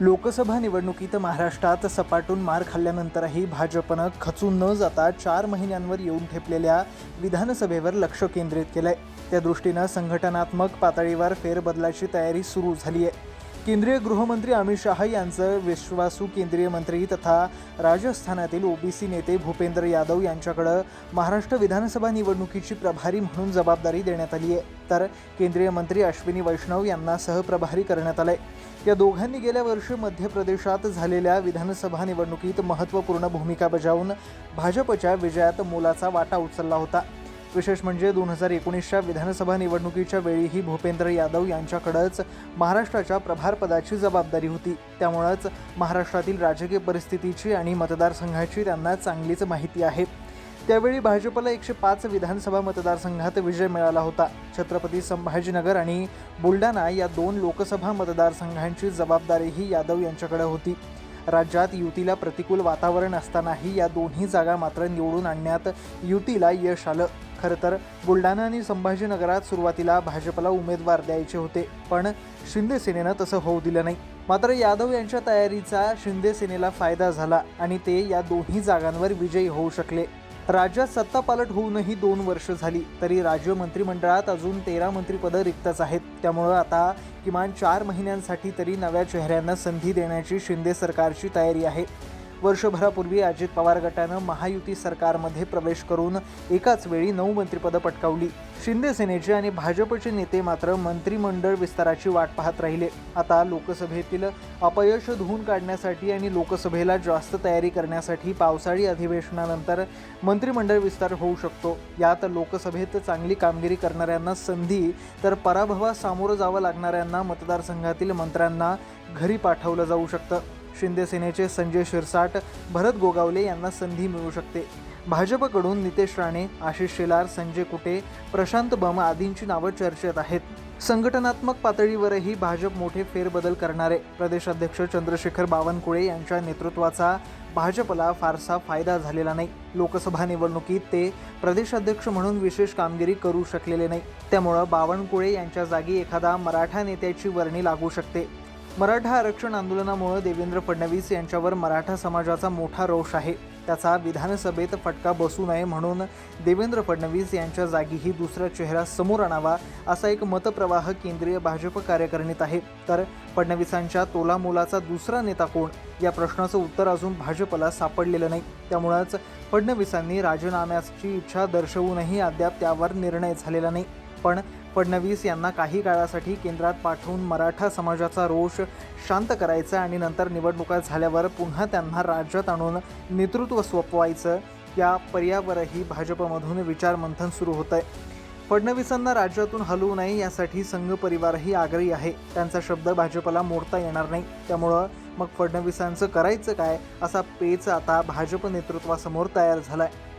लोकसभा निवडणुकीत महाराष्ट्रात सपाटून मार खाल्ल्यानंतरही भाजपनं खचून न जाता चार महिन्यांवर येऊन ठेपलेल्या विधानसभेवर लक्ष केंद्रित केलंय. त्या दृष्टीनं संघटनात्मक पातळीवर फेरबदलाची तयारी सुरू झाली आहे केंद्रीय गृहमंत्री अमित शहा यांचं विश्वासू केंद्रीय मंत्री तथा राजस्थानातील ओबीसी नेते भूपेंद्र यादव यांच्याकडं महाराष्ट्र विधानसभा निवडणुकीची प्रभारी म्हणून जबाबदारी देण्यात आली आहे. तर केंद्रीय मंत्री अश्विनी वैष्णव यांना सहप्रभारी करण्यात आलंय. या दोघांनी गेल्या वर्षी मध्य प्रदेशात झालेल्या विधानसभा निवडणुकीत महत्त्वपूर्ण भूमिका बजावून भाजपच्या विजयात मोलाचा वाटा उचलला होता. विशेष म्हणजे दोन हजार एकोणीसच्या विधानसभा निवडणुकीच्या वेळीही भूपेंद्र यादव यांच्याकडंच महाराष्ट्राच्या प्रभारपदाची जबाबदारी होती. त्यामुळंच महाराष्ट्रातील राजकीय परिस्थितीची आणि मतदारसंघाची त्यांना चांगलीच माहिती आहे. त्यावेळी भाजपला एकशे पाच विधानसभा मतदारसंघात विजय मिळाला होता. छत्रपती संभाजीनगर आणि बुलढाणा या दोन लोकसभा मतदारसंघांची जबाबदारीही यादव यांच्याकडे होती. राज्यात युतीला प्रतिकूल वातावरण असतानाही या दोन्ही जागा मात्र निवडून आणण्यात युतीला यश आलं. खरं तर बुलढाणा आणि संभाजीनगरात सुरुवातीला भाजपला उमेदवार द्यायचे होते पण शिंदे सेनेनं तसं होऊ दिलं नाही. मात्र यादव यांच्या तयारीचा शिंदे सेनेला फायदा झाला आणि ते या दोन्ही जागांवर विजयी होऊ शकले. राज्यात सत्ता पालट होऊनही दोन वर्ष झाली तरी राज्य मंत्रिमंडळात अजून तेरा मंत्रिपदं रिक्तच आहेत. त्यामुळं आता किमान चार महिन्यांसाठी तरी नव्या चेहऱ्यांना संधी देण्याची शिंदे सरकारची तयारी आहे. वर्षभरापूर्वी अजित पवार गटानं महायुती सरकारमध्ये प्रवेश करून एकाच वेळी नऊ मंत्रिपदं पटकावली. शिंदे सेनेचे आणि भाजपचे नेते मात्र मंत्रिमंडळ विस्ताराची वाट पाहत राहिले. आता लोकसभेतील अपयश धुवून काढण्यासाठी आणि लोकसभेला जास्त तयारी करण्यासाठी पावसाळी अधिवेशनानंतर मंत्रिमंडळ विस्तार होऊ शकतो. यात लोकसभेत चांगली कामगिरी करणाऱ्यांना संधी तर पराभवास सामोरं जावं लागणाऱ्यांना मतदारसंघातील मंत्र्यांना घरी पाठवलं जाऊ शकतं. शिंदे सेनेचे संजय शिरसाट भरत गोगावले यांना संधी मिळू शकते. भाजपकडून नितेश राणे आशिष शेलार संजय कुटे प्रशांत बम आदींची नावं चर्चेत आहेत. संघटनात्मक पातळीवरही भाजप मोठे फेरबदल करणारे. प्रदेशाध्यक्ष चंद्रशेखर बावनकुळे यांच्या नेतृत्वाचा भाजपला फारसा फायदा झालेला नाही. लोकसभा निवडणुकीत ते प्रदेशाध्यक्ष म्हणून विशेष कामगिरी करू शकलेले नाही. त्यामुळं बावनकुळे यांच्या जागी एखादा मराठा नेत्याची वर्णी लागू शकते. मराठा आरक्षण आंदोलनामुळे देवेंद्र फडणवीस यांच्यावर मराठा समाजाचा मोठा रोष आहे. त्याचा विधानसभेत फटका बसू नये म्हणून देवेंद्र फडणवीस यांच्या जागीही दुसरा चेहरा समोर आणावा असा एक मतप्रवाह केंद्रीय भाजप कार्यकारिणीत आहे. तर फडणवीसांच्या तोलामोलाचा दुसरा नेता कोण? या प्रश्नाचं उत्तर अजून भाजपला सापडलेलं नाही. त्यामुळंच फडणवीसांनी राजीनाम्याची इच्छा दर्शवूनही अद्याप त्यावर निर्णय झालेला नाही. पण फडणवीस यांना काही काळासाठी केंद्रात पाठवून मराठा समाजाचा रोष शांत करायचा आणि नंतर निवडणुका झाल्यावर पुन्हा त्यांना राज्यात आणून नेतृत्व सोपवायचं या पर्यावरही भाजपमधून विचारमंथन सुरू होतं आहे फडणवीसांना राज्यातून हलवू नये यासाठी संघ परिवारही आग्रही आहे. त्यांचा शब्द भाजपला मोडता येणार नाही. त्यामुळं मग फडणवीसांचं करायचं काय असा पेच आता भाजप नेतृत्वासमोर तयार झाला आहे